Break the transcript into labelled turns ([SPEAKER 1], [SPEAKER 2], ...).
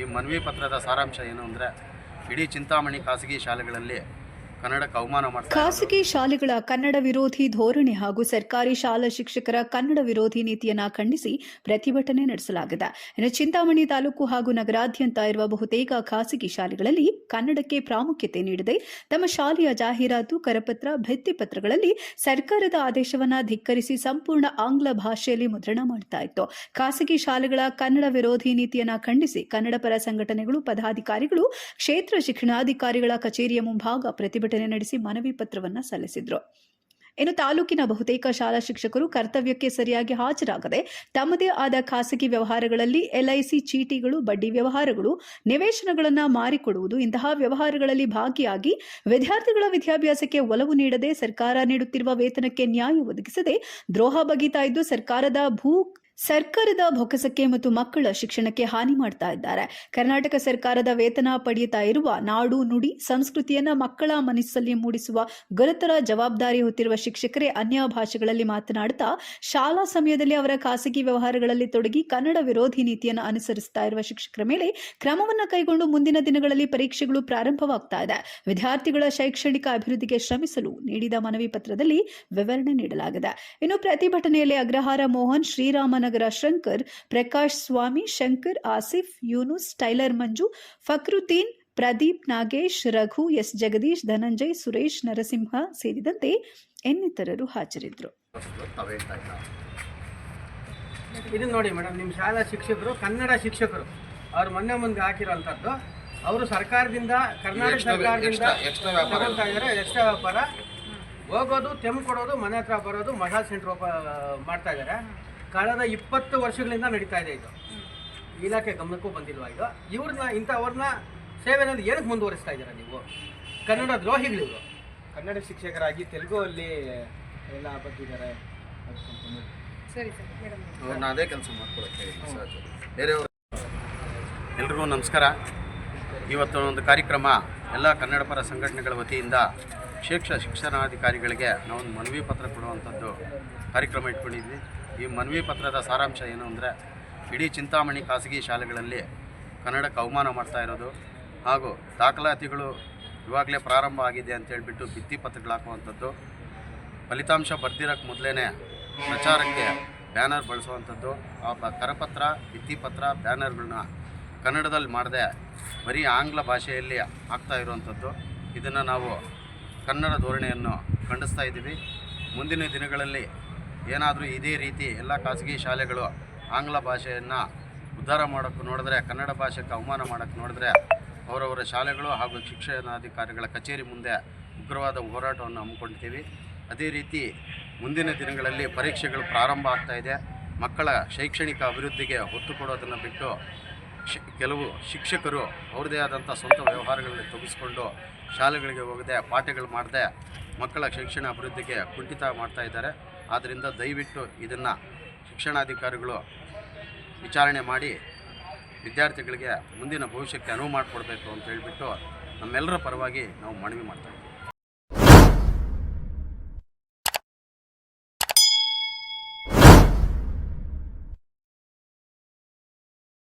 [SPEAKER 1] ಈ ಮನವಿ ಪತ್ರದ ಸಾರಾಂಶ ಏನು ಅಂದರೆ ಇಡೀ ಚಿಂತಾಮಣಿ ಖಾಸಗಿ ಶಾಲೆಗಳಲ್ಲಿ ಕನ್ನಡಕ್ಕೆ ಅವಮಾನ
[SPEAKER 2] ಖಾಸಗಿ ಶಾಲೆಗಳ ಕನ್ನಡ ವಿರೋಧಿ ಧೋರಣೆ ಹಾಗೂ ಸರ್ಕಾರಿ ಶಾಲಾ ಶಿಕ್ಷಕರ ಕನ್ನಡ ವಿರೋಧಿ ನೀತಿಯನ್ನ ಖಂಡಿಸಿ ಪ್ರತಿಭಟನೆ ನಡೆಸಲಾಗಿದೆ. ಇನ್ನು ಚಿಂತಾಮಣಿ ತಾಲೂಕು ಹಾಗೂ ನಗರಾದ್ಯಂತ ಇರುವ ಬಹುತೇಕ ಖಾಸಗಿ ಶಾಲೆಗಳಲ್ಲಿ ಕನ್ನಡಕ್ಕೆ ಪ್ರಾಮುಖ್ಯತೆ ನೀಡದೆ. ತಮ್ಮ ಶಾಲೆಯ ಜಾಹೀರಾತು, ಕರಪತ್ರ, ಭಿತ್ತಿಪತ್ರಗಳಲ್ಲಿ ಸರ್ಕಾರದ ಆದೇಶವನ್ನ ಧಿಕ್ಕರಿಸಿ ಸಂಪೂರ್ಣ ಆಂಗ್ಲ ಭಾಷೆಯಲ್ಲಿ ಮುದ್ರಣ ಮಾಡ್ತಾ ಇತ್ತು. ಖಾಸಗಿ ಶಾಲೆಗಳ ಕನ್ನಡ ವಿರೋಧಿ ನೀತಿಯನ್ನ ಖಂಡಿಸಿ ಕನ್ನಡ ಪರ ಸಂಘಟನೆಗಳು, ಪದಾಧಿಕಾರಿಗಳು, ಕ್ಷೇತ್ರ ಶಿಕ್ಷಣಾಧಿಕಾರಿಗಳ ಕಚೇರಿಯ ಮುಂಭಾಗ ಪ್ರತಿಭಟನೆ ನಡೆಸಿ ಮನವಿ ಪತ್ರವನ್ನ ಸಲ್ಲಿಸಿದ್ರು. ಇನ್ನು ತಾಲೂಕಿನ ಬಹುತೇಕ ಶಾಲಾ ಶಿಕ್ಷಕರು ಕರ್ತವ್ಯಕ್ಕೆ ಸರಿಯಾಗಿ ಹಾಜರಾಗದೆ ತಮ್ಮದೇ ಆದ ಖಾಸಗಿ ವ್ಯವಹಾರಗಳಲ್ಲಿ ಎಲ್ಐಸಿ ಚೀಟಿಗಳು, ಬಡ್ಡಿ ವ್ಯವಹಾರಗಳು, ನಿವೇಶನಗಳನ್ನು ಮಾರಿಕೊಡುವುದು ಇಂತಹ ವ್ಯವಹಾರಗಳಲ್ಲಿ ಭಾಗಿಯಾಗಿ ವಿದ್ಯಾರ್ಥಿಗಳ ವಿದ್ಯಾಭ್ಯಾಸಕ್ಕೆ ಒಲವು ನೀಡದೆ ಸರ್ಕಾರ ನೀಡುತ್ತಿರುವ ವೇತನಕ್ಕೆ ನ್ಯಾಯ ಒದಗಿಸದೆ ದ್ರೋಹ ಬಗೀತಾ ಇದ್ದು ಸರ್ಕಾರದ ಭೂ ಸರ್ಕಾರದ ಬೊಕ್ಕಸಕ್ಕೆ ಮತ್ತು ಮಕ್ಕಳ ಶಿಕ್ಷಣಕ್ಕೆ ಹಾನಿ ಮಾಡ್ತಾ ಇದ್ದಾರೆ. ಕರ್ನಾಟಕ ಸರ್ಕಾರದ ವೇತನ ಪಡೆಯುತ್ತಾ ಇರುವ ನಾಡು ನುಡಿ ಸಂಸ್ಕೃತಿಯನ್ನ ಮಕ್ಕಳ ಮನಸ್ಸಲ್ಲಿ ಮೂಡಿಸುವ ಗುರುತರ ಜವಾಬ್ದಾರಿ ಹೊತ್ತಿರುವ ಶಿಕ್ಷಕರೇ ಅನ್ಯ ಭಾಷೆಗಳಲ್ಲಿ ಮಾತನಾಡುತ್ತಾ ಶಾಲಾ ಸಮಯದಲ್ಲಿ ಅವರ ಖಾಸಗಿ ವ್ಯವಹಾರಗಳಲ್ಲಿ ತೊಡಗಿ ಕನ್ನಡ ವಿರೋಧಿ ನೀತಿಯನ್ನು ಅನುಸರಿಸ್ತಾ ಇರುವ ಶಿಕ್ಷಕರ ಮೇಲೆ ಕ್ರಮವನ್ನು ಕೈಗೊಂಡು ಮುಂದಿನ ದಿನಗಳಲ್ಲಿ ಪರೀಕ್ಷೆಗಳು ಪ್ರಾರಂಭವಾಗ್ತಾ ಇದೆ. ವಿದ್ಯಾರ್ಥಿಗಳ ಶೈಕ್ಷಣಿಕ ಅಭಿವೃದ್ಧಿಗೆ ಶ್ರಮಿಸಲು ನೀಡಿದ ಮನವಿ ಪತ್ರದಲ್ಲಿ ವಿವರಣೆ ನೀಡಲಾಗಿದೆ. ಇನ್ನು ಪ್ರತಿಭಟನೆಯಲ್ಲಿ ಅಗ್ರಹಾರ ಮೋಹನ್ ಶ್ರೀರಾಮನಗರ ಶಂಕರ್ ಪ್ರಕಾಶ್ ಸ್ವಾಮಿ ಶಂಕರ್ ಆಸಿಫ್ ಯೂನುಸ್ ಟೈಲರ್ ಮಂಜು ಫಕ್ರುದ್ದೀನ್ ಪ್ರದೀಪ್ ನಾಗೇಶ್ ರಘು ಎಸ್. ಜಗದೀಶ್ ಧನಂಜಯ್ ಸುರೇಶ್ ನರಸಿಂಹ ಸೇರಿದಂತೆ ಇನ್ನಿತರರು ಹಾಜರಿದ್ದರು.
[SPEAKER 3] ಇದು ನೋಡಿ ಮೇಡಮ್ ನಿಮ್ಮ ಶಾಲಾ ಶಿಕ್ಷಕರು ಕನ್ನಡ ಶಿಕ್ಷಕರು ಅವರು ಮೊನ್ನೆ ಮುಂದೆ ಹಾಕಿರೋಂಥದ್ದು ಅವರು ಸರ್ಕಾರದಿಂದ ಕರ್ನಾಟಕ ಸರ್ಕಾರದಿಂದ. ತಗೊಳ್ತಾ ಇದ್ದಾರೆ ಎಕ್ಸ್ಟ್ರಾ ವ್ಯಾಪಾರ. ಹೋಗೋದು ತೆಮ್ ಕೊಡೋದು ಮನೆ ಹತ್ರ ಬರೋದು ಮಸಾಜ್ ಸೆಂಟರ್ ಮಾಡ್ತಾ ಇದ್ದಾರೆ. ಕಳೆದ ಇಪ್ಪತ್ತು ವರ್ಷಗಳಿಂದ ನಡೀತಾ ಇದೆ ಇದು. ಇಲಾಖೆ ಗಮನಕ್ಕೂ ಬಂದಿಲ್ವಾ ಇದು? ಇವ್ರನ್ನ ಇಂಥವ್ರನ್ನ ಸೇವೆನಲ್ಲಿ ಏನಕ್ಕೆ ಮುಂದುವರಿಸ್ತಾ ಇದ್ದೀರಾ ನೀವು? ಕನ್ನಡ ದ್ರೋಹಿಗಳು ಇವರು.
[SPEAKER 4] ಕನ್ನಡ ಶಿಕ್ಷಕರಾಗಿ ತೆಲುಗು ಅಲ್ಲಿ ಎಲ್ಲ ಬಂದಿದ್ದಾರೆ
[SPEAKER 1] ಸರಿ. ಅದೇ ಕೆಲಸ ಮಾಡ್ಕೊಳಕ್ಕೆ ಬೇರೆಯವರು ಎಲ್ರಿಗೂ ನಮಸ್ಕಾರ. ಇವತ್ತು ಒಂದು ಕಾರ್ಯಕ್ರಮ ಎಲ್ಲ ಕನ್ನಡ ಪರ ಸಂಘಟನೆಗಳ ವತಿಯಿಂದ ಕ್ಷೇತ್ರ ಶಿಕ್ಷಣಾಧಿಕಾರಿಗಳಿಗೆ ನಾವೊಂದು ಮನವಿ ಪತ್ರ ಕೊಡುವಂಥದ್ದು ಕಾರ್ಯಕ್ರಮ ಇಟ್ಕೊಂಡಿದ್ವಿ. ಈ ಮನವಿ ಪತ್ರದ ಸಾರಾಂಶ ಏನು ಅಂದರೆ, ಇಡೀ ಚಿಂತಾಮಣಿ ಖಾಸಗಿ ಶಾಲೆಗಳಲ್ಲಿ ಕನ್ನಡಕ್ಕೆ ಅವಮಾನ ಮಾಡ್ತಾ ಇರೋದು ಹಾಗೂ ದಾಖಲಾತಿಗಳು ಇವಾಗಲೇ ಪ್ರಾರಂಭ ಆಗಿದೆ ಅಂತ ಹೇಳಿಬಿಟ್ಟು ಭಿತ್ತಿ ಪತ್ರಗಳು ಹಾಕುವಂಥದ್ದು, ಫಲಿತಾಂಶ ಬರ್ದಿರೋಕ್ಕೆ ಮೊದಲೇ ಪ್ರಚಾರಕ್ಕೆ ಬ್ಯಾನರ್ ಬಳಸುವಂಥದ್ದು. ಆ ಕರಪತ್ರ ಭಿತ್ತಿಪತ್ರ ಬ್ಯಾನರ್ಗಳನ್ನ ಕನ್ನಡದಲ್ಲಿ ಮಾಡದೆ ಬರೀ ಆಂಗ್ಲ ಭಾಷೆಯಲ್ಲಿ ಆಗ್ತಾ ಇರುವಂಥದ್ದು. ಇದನ್ನು ನಾವು ಕನ್ನಡ ಧೋರಣೆಯನ್ನು ಖಂಡಿಸ್ತಾ ಇದ್ದೀವಿ. ಮುಂದಿನ ದಿನಗಳಲ್ಲಿ ಏನಾದರೂ ಇದೇ ರೀತಿ ಎಲ್ಲ ಖಾಸಗಿ ಶಾಲೆಗಳು ಆಂಗ್ಲ ಭಾಷೆಯನ್ನು ಉದ್ಧಾರ ಮಾಡೋಕ್ಕೆ ನೋಡಿದ್ರೆ, ಕನ್ನಡ ಭಾಷೆಗೆ ಅವಮಾನ ಮಾಡೋಕ್ಕೆ ನೋಡಿದ್ರೆ ಅವರವರ ಶಾಲೆಗಳು ಹಾಗೂ ಶಿಕ್ಷಣಾಧಿಕಾರಿಗಳ ಕಚೇರಿ ಮುಂದೆ ಉಗ್ರವಾದ ಹೋರಾಟವನ್ನು ಹಮ್ಮಿಕೊಂಡಿದ್ದೀವಿ. ಅದೇ ರೀತಿ ಮುಂದಿನ ದಿನಗಳಲ್ಲಿ ಪರೀಕ್ಷೆಗಳು ಪ್ರಾರಂಭ ಆಗ್ತಾಯಿದೆ ಮಕ್ಕಳ ಶೈಕ್ಷಣಿಕ ಅಭಿವೃದ್ಧಿಗೆ ಒತ್ತು ಕೊಡೋದನ್ನು ಬಿಟ್ಟು ಶಿ, ಕೆಲವು ಶಿಕ್ಷಕರು ಅವ್ರದೇ ಆದಂಥ ಸ್ವಂತ ವ್ಯವಹಾರಗಳಲ್ಲಿ ತೊಗಿಸ್ಕೊಂಡು ಶಾಲೆಗಳಿಗೆ ಹೋಗದೆ ಪಾಠಗಳು ಮಾಡದೆ ಮಕ್ಕಳ ಶಿಕ್ಷಣ ಅಭಿವೃದ್ಧಿಗೆ ಕುಂಠಿತ ಮಾಡ್ತಾ ಇದ್ದಾರೆ. ಆದ್ದರಿಂದ ದಯವಿಟ್ಟು ಇದನ್ನು ಶಿಕ್ಷಣಾಧಿಕಾರಿಗಳು ವಿಚಾರಣೆ ಮಾಡಿ ವಿದ್ಯಾರ್ಥಿಗಳಿಗೆ ಮುಂದಿನ ಭವಿಷ್ಯಕ್ಕೆ ಅನುವು ಮಾಡಿಕೊಡ್ಬೇಕು ಅಂತ ಹೇಳಿಬಿಟ್ಟು ನಮ್ಮೆಲ್ಲರ ಪರವಾಗಿ ನಾವು ಮನವಿ ಮಾಡ್ತಾ